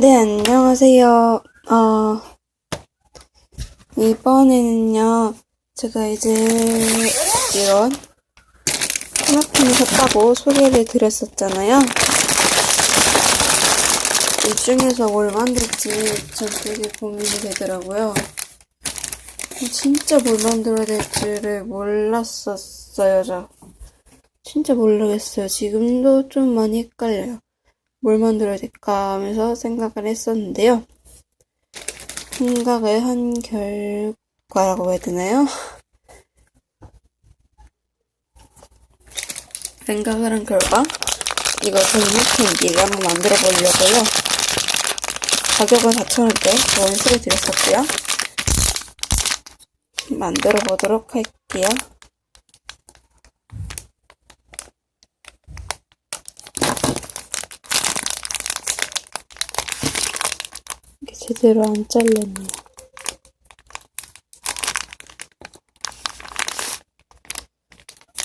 네, 안녕하세요. 어, 이번에는요, 제가 이제 이런 스마트폰을 샀다고 소개를 드렸었잖아요. 이 중에서 뭘 만들지 전 되게 고민이 되더라고요. 진짜 뭘 만들어야 될지를 몰랐었어요, 저. 진짜 모르겠어요. 지금도 좀 많이 헷갈려요. 뭘 만들어야 될까 하면서 생각을 했었는데요. 생각을 한 결과라고 해야 되나요? 생각을 한 결과 이거 종류 캔디를 한번 만들어 보려고요. 가격은 4,000원대 원수를 드렸었고요. 만들어 보도록 할게요. 제대로 안 잘렸네요.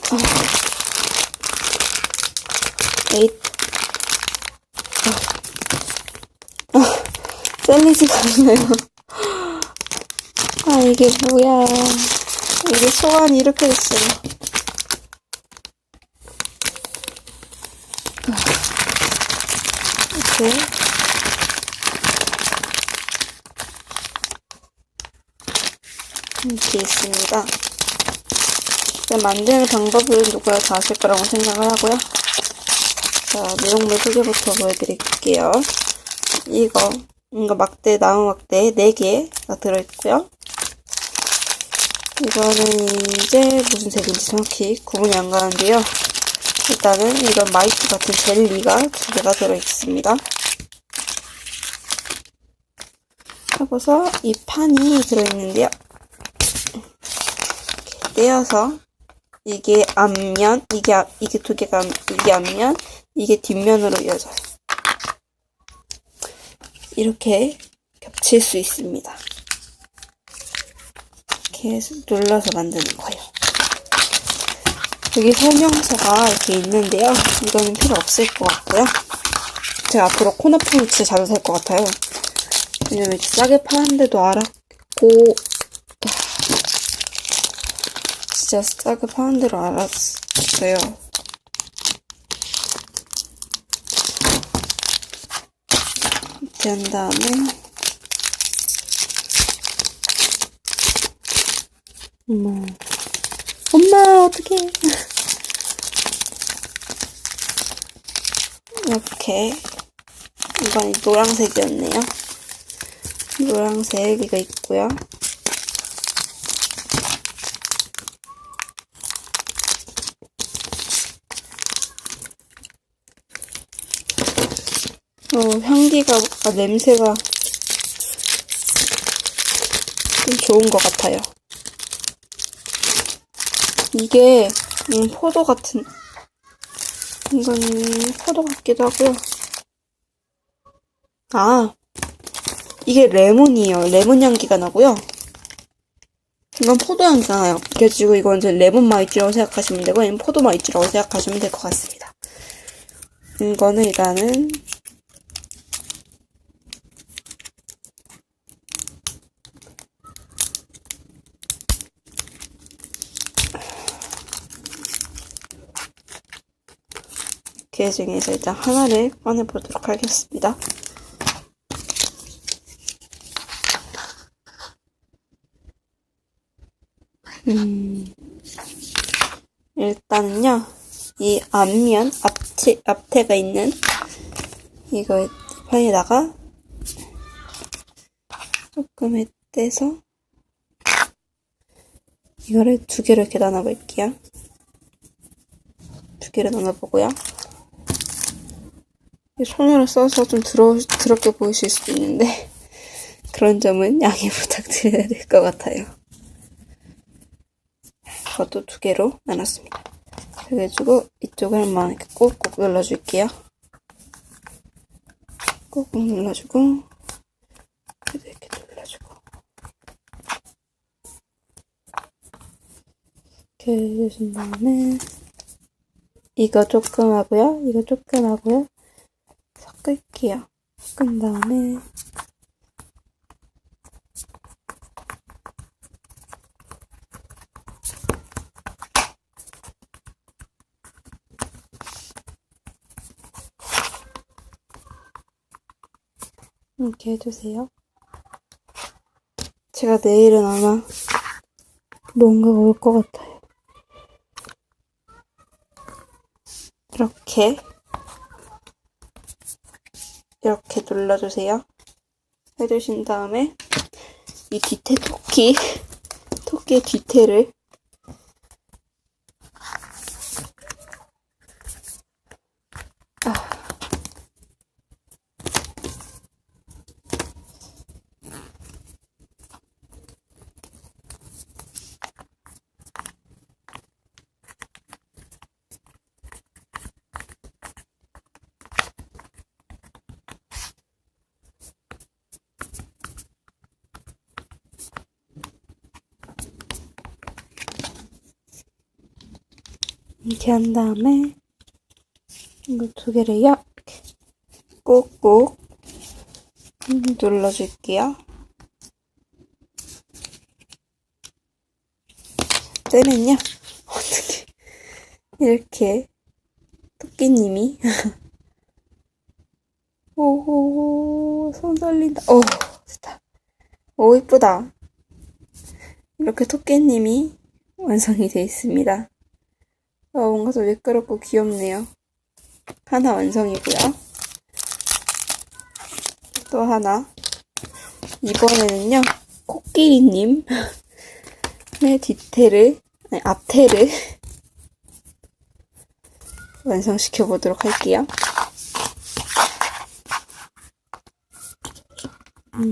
아. 에잇. 아. 아. 잘리지가 않네요. 아, 이게 뭐야. 이게 소환이 이렇게 됐어요. 아. 이렇게. 이렇게 있습니다. 만드는 방법은 누구나 다 아실 거라고 생각을 하고요. 자, 내용물 소개부터 보여드릴게요. 이거, 이거 막대, 나무 막대 4개가 들어있고요. 이거는 이제 무슨 색인지 정확히 구분이 안 가는데요. 일단은 이런 마이크 같은 젤리가 두 개가 들어있습니다. 하고서 이 판이 들어있는데요. 떼어서 이게 앞면, 이게 앞, 이게 두 개가 이게 앞면, 이게 뒷면으로 이어져요. 이렇게 겹칠 수 있습니다. 해서 눌러서 만드는 거예요. 여기 설명서가 이렇게 있는데요. 이거는 필요 없을 것 같고요. 제가 앞으로 코너폰을 진짜 자주 살 것 같아요. 왜냐면 이렇게 싸게 파는데도 알았고 진짜 파는 대로 알았어요. 이렇게 한 다음에 엄마 엄마 어떡해 이렇게 이건 노란색이었네요. 노란색 이거 있고요. 어, 향기가, 아, 냄새가 좀 좋은 것 같아요. 이게, 음, 포도 같은, 이건 포도 같기도 하고요. 아, 이게 레몬이에요. 레몬 향기가 나고요. 이건 포도 향기가 나요. 그래가지고 이건 이제 레몬 마이쮸라고 생각하시면 되고, 아니면 포도 마이쮸라고 생각하시면 될 것 같습니다. 이거는 일단은 그 중에서 일단 하나를 꺼내보도록 하겠습니다. 음, 일단은요, 이 앞면, 앞체, 앞태가 있는 이거 판에다가 조금 떼서 이거를 두 개로 이렇게 나눠볼게요. 두 개를 나눠보고요. 손으로 써서 좀 더러, 더럽게 보이실 수도 있는데 그런 점은 양해 부탁드려야 될 것 같아요. 이것도 두 개로 나눴습니다. 그래가지고 이쪽을 한번 이렇게 꾹꾹 눌러줄게요. 꾹꾹 눌러주고 이렇게 눌러주고 이렇게 해주신 다음에 이거 조금 하고요. 이거 조금 하고요. 섞을게요. 끈 다음에 이렇게 해주세요. 제가 내일은 아마 뭔가가 올것 같아요. 이렇게 이렇게 눌러주세요. 해주신 다음에 이 뒤태 토끼 토끼의 뒤태를 이렇게 한 다음에 이거 두 개를 이렇게 꾹꾹 눌러줄게요. 때는요 어떻게 이렇게 토끼님이 오호 손 떨린다. 오 좋다. 오 이쁘다. 이렇게 토끼님이 완성이 되어 있습니다. 어, 뭔가 좀 매끄럽고 귀엽네요. 하나 완성이고요. 또 하나. 이번에는요, 코끼리님. 의 뒤태를, 아니, 앞태를 완성시켜 보도록 할게요. 음.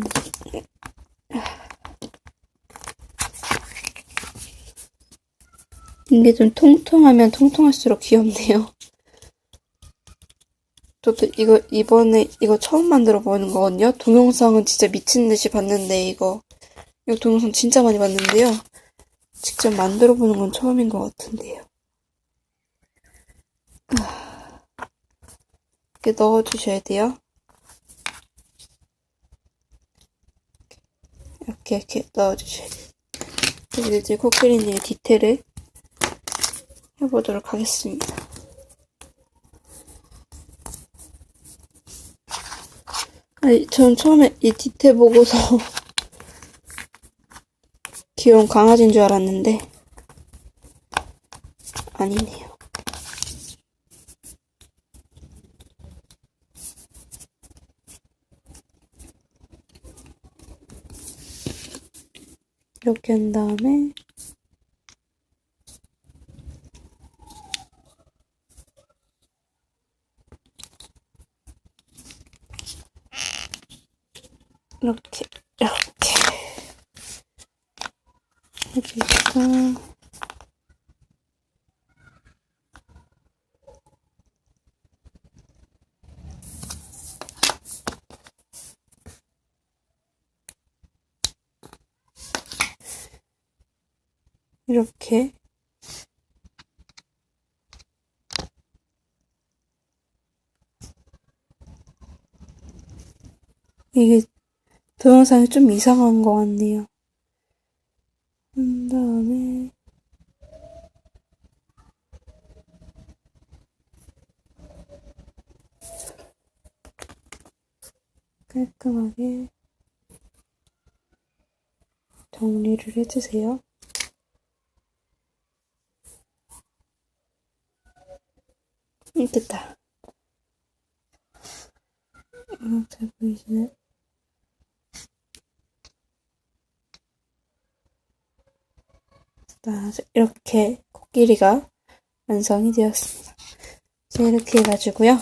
이게 좀 통통하면 통통할수록 귀엽네요. 저도 이거 이번에 이거 처음 만들어 보는 거거든요. 동영상은 진짜 미친 듯이 봤는데 이거 이거 동영상 진짜 많이 봤는데요. 직접 만들어 보는 건 처음인 것 같은데요. 아, 이렇게 넣어 주셔야 돼요. 이렇게 이렇게 넣어 주셔야 돼요. 이제 코끼리님의 디테일을 해보도록 하겠습니다. 아니, 전 처음에 이 디테 보고서 귀여운 강아지인 줄 알았는데 아니네요. 이렇게 한 다음에 이렇게 이렇게 해주시고 이렇게 이게 동영상이 좀 이상한 것 같네요. 한 다음에 깔끔하게 정리를 해주세요. 음, 됐다. 어, 잘 보이시나요? 이렇게 코끼리가 완성이 되었습니다. 자, 이렇게 해가지고요.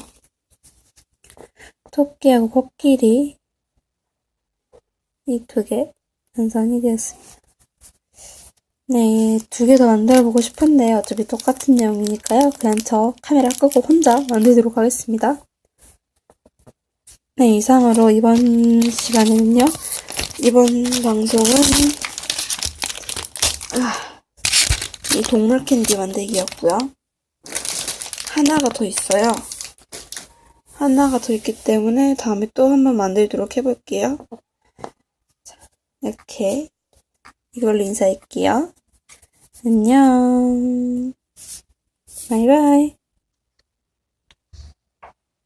토끼하고 코끼리 이 두 개 완성이 되었습니다. 네, 두 개 더 만들어보고 싶은데 어차피 똑같은 내용이니까요. 그냥 저 카메라 끄고 혼자 만들도록 하겠습니다. 네, 이상으로 이번 시간에는요. 이번 방송은 아, 이 동물 캔디 만들기였고요. 하나가 더 있어요. 하나가 더 있기 때문에 다음에 또 한 번 만들도록 해볼게요. 자, 이렇게 이걸로 인사할게요. 안녕. 바이바이.